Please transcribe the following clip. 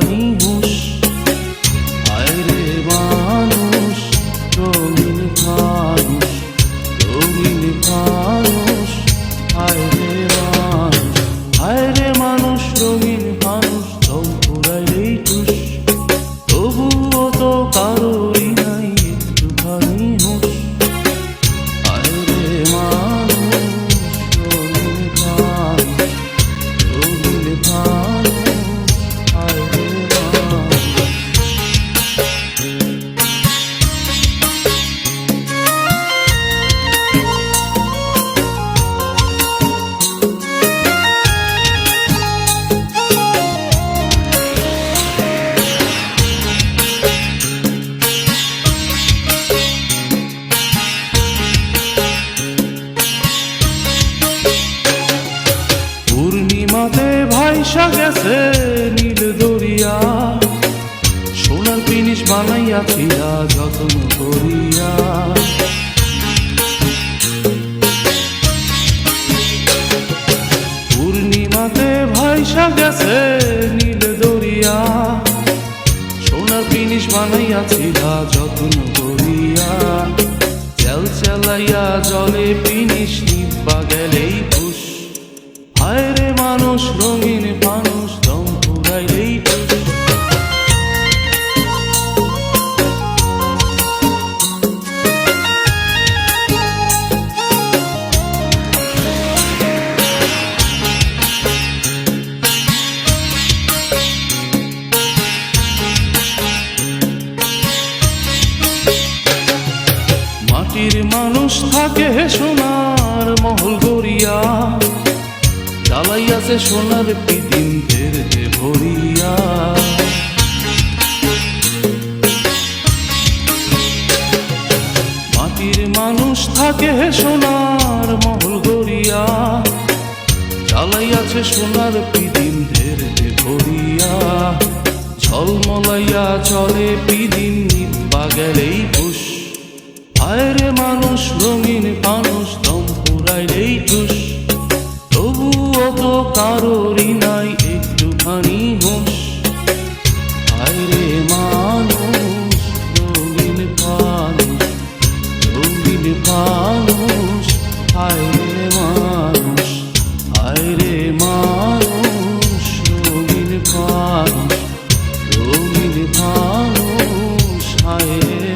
caminho পূর্ণিমাতে ভাইসা গেছে নীল দরিয়া। সোনার জিনিস বানাইয়াছিয়া যত্ন করিয়া। পূর্ণিমাতে ভাইসা গেছে নীল দরিয়া। সোনার জিনিস বানাইয়াছিলা যত্ন করিয়া। চেল চেলাইয়া জলে পিনিস রে মানুষ রঙিন মানুষ দম পুরাইলেই মাটির মানুষ থাকে সোনার মহল গড়িয়া। জ্বালাইয়াছে সোনার পিদিন ফেরতে ভরিয়া। মাটির মানুষ থাকে সোনার মহল গড়িয়া। জ্বালাইয়াছে সোনার পিদিন ফেরতে ভরিয়া। ঝলমলাইয়া চলে পিদিন নিবা গেলেই পুষ আয়রে মানুষ, রঙিন মানুষ, দম পুরাইলেই টুস মতো কারোরই নাই, একটুখানি হোস আরে মানুষ, রঙিন পানুষ রঙিন পানুষ আরে মানুষ আরে মানুষ, রঙিন পানুষ রঙিন পানুষ আরে